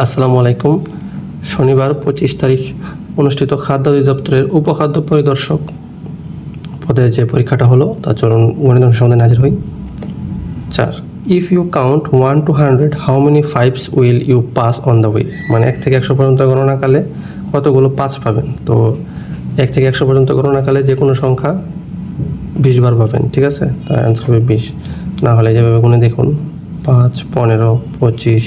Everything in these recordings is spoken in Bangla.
আসসালামু আলাইকুম। শনিবার পঁচিশ তারিখ অনুষ্ঠিত খাদ্য অধিদপ্তরের উপখাদ্য পরিদর্শক পদে যে পরীক্ষাটা হলো তার চলুন গণিত সম্বন্ধে নাজির হই। চার if you count one to hundred how many fives will you pass on the way মানে এক থেকে একশো পর্যন্ত গণনাকালে কতগুলো পাস পাবেন? তো এক থেকে একশো পর্যন্ত গণনাকালে যে কোনো সংখ্যা বিশ বার পাবেন, ঠিক আছে? তার অ্যান্সার হবে বিশ। না হলে যেভাবে গুনে দেখুন, পাঁচ, পনেরো, পঁচিশ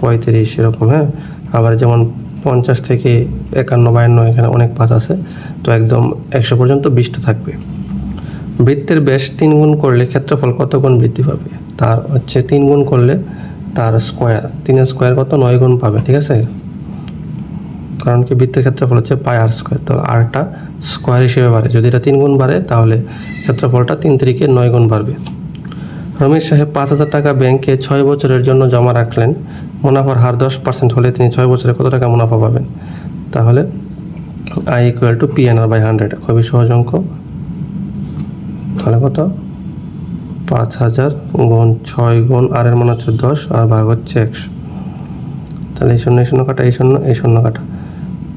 পঁয়ত্রিশ এরকম হ্যাঁ? আবার যেমন পঞ্চাশ থেকে একান্ন, বায়ান্ন এখানে অনেক পাঁচ আছে। তো একদম একশো পর্যন্ত বিশটা থাকবে। বৃত্তের ব্যাস তিন গুণ করলে ক্ষেত্রফল কত গুণ বৃদ্ধি পাবে? তার হচ্ছে তিন গুণ করলে তার স্কোয়ার। তিনের স্কোয়ার কত? নয় গুণ পাবে, ঠিক আছে? কারণ কি? বৃত্তের ক্ষেত্রফল হচ্ছে পাই আর স্কোয়ার। তো আরটা স্কোয়ার হিসেবে বাড়ে। যদি এটা তিন গুণ বাড়ে, তাহলে ক্ষেত্রফলটা তিন তিরিকে নয় গুণ বাড়বে। রমেশ সাহেব পাঁচ হাজার টাকা ব্যাংকে ছয় বছরের জন্য জমা রাখলেন। মুনাফার হার দশ পার্সেন্ট হলে তিনি ছয় বছরে কত টাকা মুনাফা পাবেন? তাহলে I equal to P NR by hundred খুবই সহজ অঙ্ক। তাহলে কত? পাঁচ হাজার গুণ ছয় গুণ আর এর মান হচ্ছে দশ, আর ভাগ হচ্ছে একশো। তাহলে এই শূন্য এই শূন্য কাটা, এই শূন্য এই শূন্য কাটা।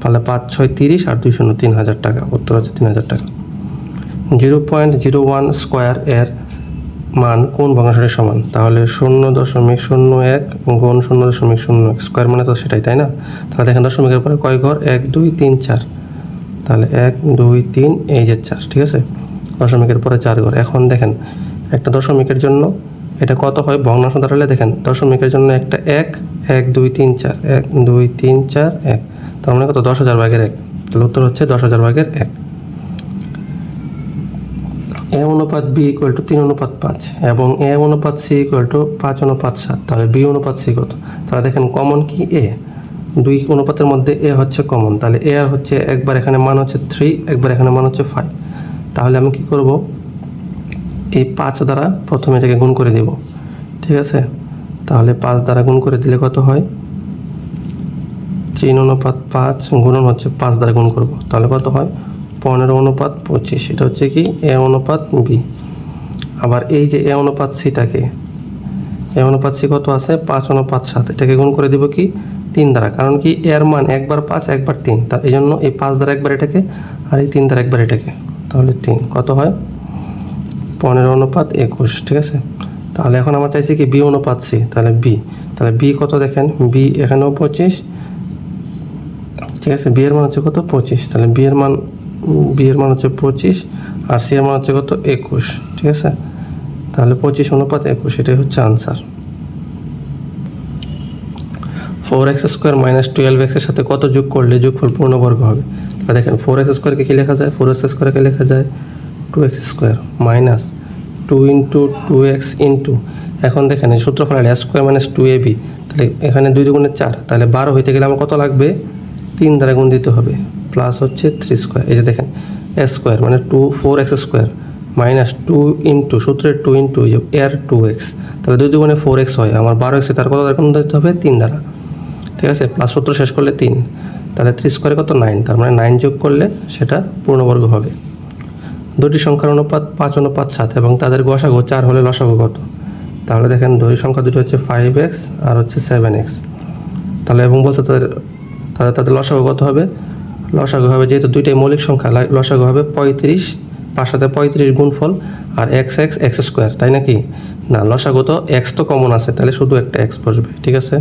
তাহলে পাঁচ ছয় তিরিশ আর দুই শূন্য তিন হাজার টাকা, উত্তর হচ্ছে তিন হাজার টাকা। Zero point zero one square এর মান কোন ভগ্নাংশের সমান? তাহলে শূন্য দশমিক শূন্য এক গুণ শূন্য দশমিক শূন্য এক স্কোয়ার মানে তো সেটাই, তাই না? তাহলে দেখেন দশমিকের পরে কয় ঘর? এক, দুই, তিন, চার। তাহলে এক, দুই, তিন, এই যে চার, ঠিক আছে? দশমিকের পরে চার ঘর। এখন দেখেন, একটা দশমিকের জন্য এটা কত হয়? ভগ্নাংশ দাঁড়ালে দেখেন, দশমিকের জন্য একটা এক এক, দুই, তিন, চার। এক, দুই, তিন, চার, এক। তার মানে কত? দশ হাজার ভাগের এক। তাহলে উত্তর হচ্ছে দশ হাজার ভাগের এক। এ অনুপাত বি ইকুয়াল টু তিন অনুপাত পাঁচ এবং এ অনুপাত সি ইকুয়াল টু পাঁচ অনুপাত সাত, তাহলে বি অনুপাত সি কত? তাহলে দেখেন কমন কি? এ। দুই অনুপাতের মধ্যে এ হচ্ছে কমন তাহলে এ আর হচ্ছে একবার এখানে মান হচ্ছে থ্রি একবার এখানে মান হচ্ছে ফাইভ তাহলে আমি কি করব? এই পাঁচ দ্বারা প্রথমে এটাকে গুণ করে দেব। ঠিক আছে? তাহলে পাঁচ দ্বারা গুণ করে দিলে কত হয়? তিন অনুপাত পাঁচ গুণন হচ্ছে পাঁচ দ্বারা গুণ করব। তাহলে কত হয়? পনেরো অনুপাত পঁচিশ এটা হচ্ছে কি এ অনুপাত বি। আবার এই যে এ অনুপাত সিটাকে, এ অনুপাত সি কত আছে? পাঁচ অনুপাত সাত। এটাকে গুণ করে দিব কি? তিন দ্বারা, কারণ কি এর মান একবার পাঁচ, একবার তিন। তার এই জন্য এই পাঁচ দ্বারা একবার এটাকে আর এই তিন দ্বারা একবার এটাকে। তাহলে তিন, কত হয়? পনেরো অনুপাত একুশ, ঠিক আছে? তাহলে এখন আমার চাইছি কি বি অনুপাত সি, তাহলে বি। তাহলে বি কত দেখেন? বি এখানেও পঁচিশ, ঠিক আছে? বি এর মান হচ্ছে কত? পঁচিশ। তাহলে বি এর মান বি এর মান হচ্ছে পঁচিশ আর সি এর মান হচ্ছে কত? একুশ, ঠিক আছে? তাহলে পঁচিশ অনুপাত একুশ, এটাই হচ্ছে answer four X square minus twelve এক্সের সাথে কত যোগ করলে যোগফল পূর্ণবর্গ হবে? তাহলে দেখেন ফোর এক্স স্কোয়ারকে কী লেখা যায়? ফোর এক্স স্কোয়ারকে লেখা যায়? Two X square minus two into two X into এখন দেখেন সূত্রফল A square minus two A B তাহলে এখানে দুই দুগুণে চার, তাহলে বারো হইতে গেলে আমার কত লাগবে? তিন দ্বারা গুণ দিতে হবে। প্লাস হচ্ছে থ্রি স্কোয়ার এই যে দেখেন এ স্কোয়ার মানে two four X square minus two into সূত্রের টু ইন্টু এর টু এক্স তাহলে দুই দুগুণে ফোর এক্স হয়। আমার বারো এক্সে তার কত দ্বারা গুণ দিতে হবে? তিন দ্বারা। ঠিক আছে? প্লাস সূত্র শেষ করলে তিন। তাহলে থ্রি স্কোয়ারে কত? নাইন তার মানে নাইন যোগ করলে সেটা পূর্ণবর্গ হবে। দুটি সংখ্যার অনুপাত পাঁচ, অনুপাত সাত এবং তাদের গসাগু চার হলে লসাগু কত? তাহলে দেখেন দুই সংখ্যা দুটি হচ্ছে ফাইভ এক্স আর হচ্ছে সেভেন এক্স তাহলে এবং বলছে তাদের তাদের তাদের লসাগু কত হবে? লসাগু হবে যেহেতু দুইটাই মৌলিক সংখ্যা লসাগু হবে পঁয়ত্রিশ, পাঁচ সাথে পঁয়ত্রিশ গুণফল, আর এক্স এক্স এক্স স্কোয়ার তাই নাকি? না, লসাগু তো এক্স তো কমন আছে, তাহলে শুধু একটা এক্স বসবে, ঠিক আছে?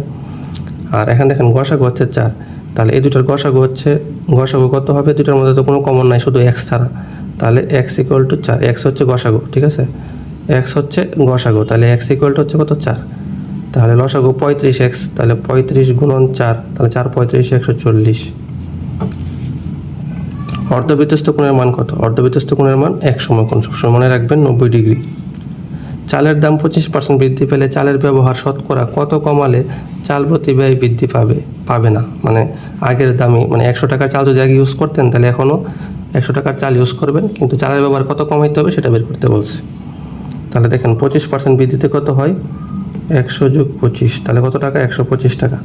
আর এখানে দেখেন গসাগু হচ্ছে চার, তাহলে এই দুটার গসাগু হচ্ছে, গসাগু কত হবে? দুটার মধ্যে তো কোনো কমন নাই, শুধু এক্স ছাড়া। তাহলে এক্স ইকুয়াল টু চার এক্স হচ্ছে গসাগু, ঠিক আছে? এক্স হচ্ছে গসাগু, তাহলে এক্স ইকুয়াল টু হচ্ছে কত? চার। তাহলে লসাগু পঁয়ত্রিশ এক্স, তাহলে পঁয়ত্রিশ গুণন চার, তাহলে চার পঁয়ত্রিশ, একশো চল্লিশ। অর্ধবৃত্তস্থ কোণের মান কত? অর্ধবৃত্তস্থ কোণের মান এক সমকোণ, সবসময় মনে রাখবেন নব্বই ডিগ্রি। চালের দাম পঁচিশ পার্সেন্ট বৃদ্ধি পেলে চালের ব্যবহার শতকরা কত কমালে চাল প্রতি ব্যয় বৃদ্ধি পাবে পাবে না? মানে আগের দামে মানে একশো টাকার চাল যদি আগে ইউজ করতেন, তাহলে এখনও একশো টাকার চাল ইউজ করবেন, কিন্তু চালের ব্যবহার কত কমাইতে হবে সেটা বের করতে বলছে। তাহলে দেখেন পঁচিশ পার্সেন্ট বৃদ্ধিতে কত হয়? একশো যোগ পঁচিশ, তাহলে কত টাকা? একশো পঁচিশ টাকা।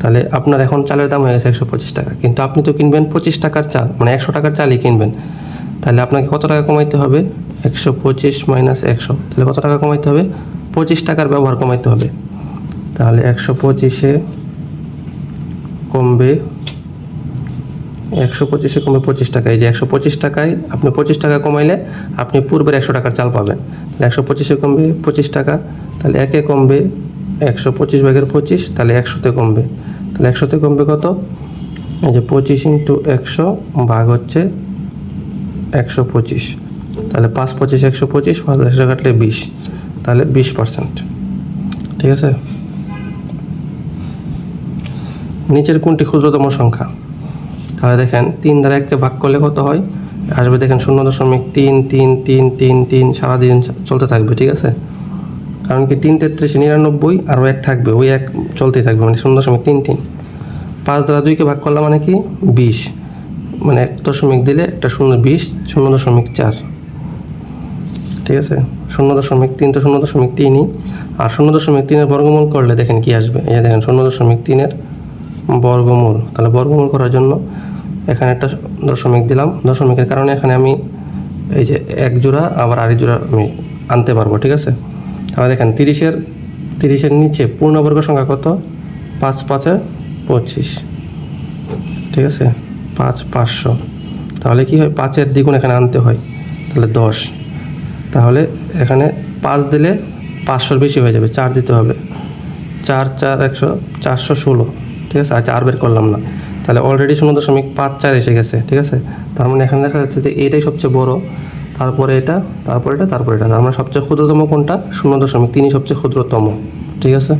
তাহলে আপনার এখন চালের দাম হয়ে গেছে একশো পঁচিশ টাকা। কিন্তু আপনি তো কিনবেন পঁচিশ টাকার চাল মানে একশো টাকার চালই কিনবেন। তাহলে আপনাকে কত টাকা কমাইতে হবে? একশো পঁচিশ মাইনাস একশো। তাহলে কত টাকা কমাইতে হবে? পঁচিশ টাকার ব্যবহার কমাইতে হবে। তাহলে একশো পঁচিশে কমবে, একশো পঁচিশে কমবে পঁচিশ টাকা। এই যে একশো পঁচিশ টাকায় আপনি পঁচিশ টাকা কমাইলে আপনি পূর্বের একশো টাকার চাল পাবেন। একশো পঁচিশে কমবে পঁচিশ টাকা। তাহলে একে কমবে একশো পঁচিশ ভাগের পঁচিশ, তাহলে একশোতে কমবে। তাহলে একশোতে কমবে কত? এই যে পঁচিশ ইন্টু একশো ভাগ হচ্ছে একশো পঁচিশ। তাহলে পাঁচ পঁচিশ একশো পঁচিশ, পাঁচ একশো কাটলে বিশ। তাহলে বিশ পার্সেন্ট। ঠিক আছে? নিচের কোনটি ক্ষুদ্রতম সংখ্যা? তাহলে দেখেন, তিন দ্বারা এককে ভাগ করলে কত হয়? আসবে দেখেন শূন্য দশমিক তিন তিন তিন তিন তিন, সারাদিন চলতে থাকবে, ঠিক আছে? কারণ কি তিন তেত্রিশে, নিরানব্বই আরও এক থাকবে, ওই এক চলতেই থাকবে মানে শূন্য দশমিক তিন তিন। পাঁচ দ্বারা দুইকে ভাগ করলাম মানে কি? বিশ। মানে এক দশমিক দিলে একটা শূন্য বিশ, শূন্য দশমিক চার। ঠিক আছে? শূন্য দশমিক তিন তো শূন্য দশমিক তিনই। আর শূন্য দশমিক তিনের বর্গমূল করলে দেখেন কি আসবে? এই দেখেন, শূন্য দশমিক তিনের বর্গমূল। তাহলে বর্গমূল করার জন্য এখানে একটা দশমিক দিলাম। দশমিকের কারণে এখানে আমি এই যে এক জোড়া, আবার আরেক জোড়া আমি আনতে পারব, ঠিক আছে? তাহলে দেখেন তিরিশের তিরিশের নিচে পূর্ণবর্গ সংখ্যা কত? পাঁচ, পাঁচে পঁচিশ। ঠিক আছে? পাঁচ, পাঁচশো। তাহলে কি হয়? পাঁচের দ্বিগুণ এখানে আনতে হয়। তাহলে দশ। তাহলে এখানে পাঁচ দিলে পাঁচশোর বেশি হয়ে যাবে, চার দিতে হবে। চার চার, একশো, চারশো ষোলো। ঠিক আছে? আর চার বের করলাম না। তাহলে অলরেডি শূন্য দশমিক পাঁচ চার এসে গেছে। ঠিক আছে? তার মানে এখানে দেখা যাচ্ছে যে এটাই সবচেয়ে বড়। তারপরে এটা তারপরে এটা তারপরে এটা। তার মানে সবচেয়ে ক্ষুদ্রতম কোনটা? শূন্য দশমিক তিনই সবচেয়ে ক্ষুদ্রতম। ঠিক আছে?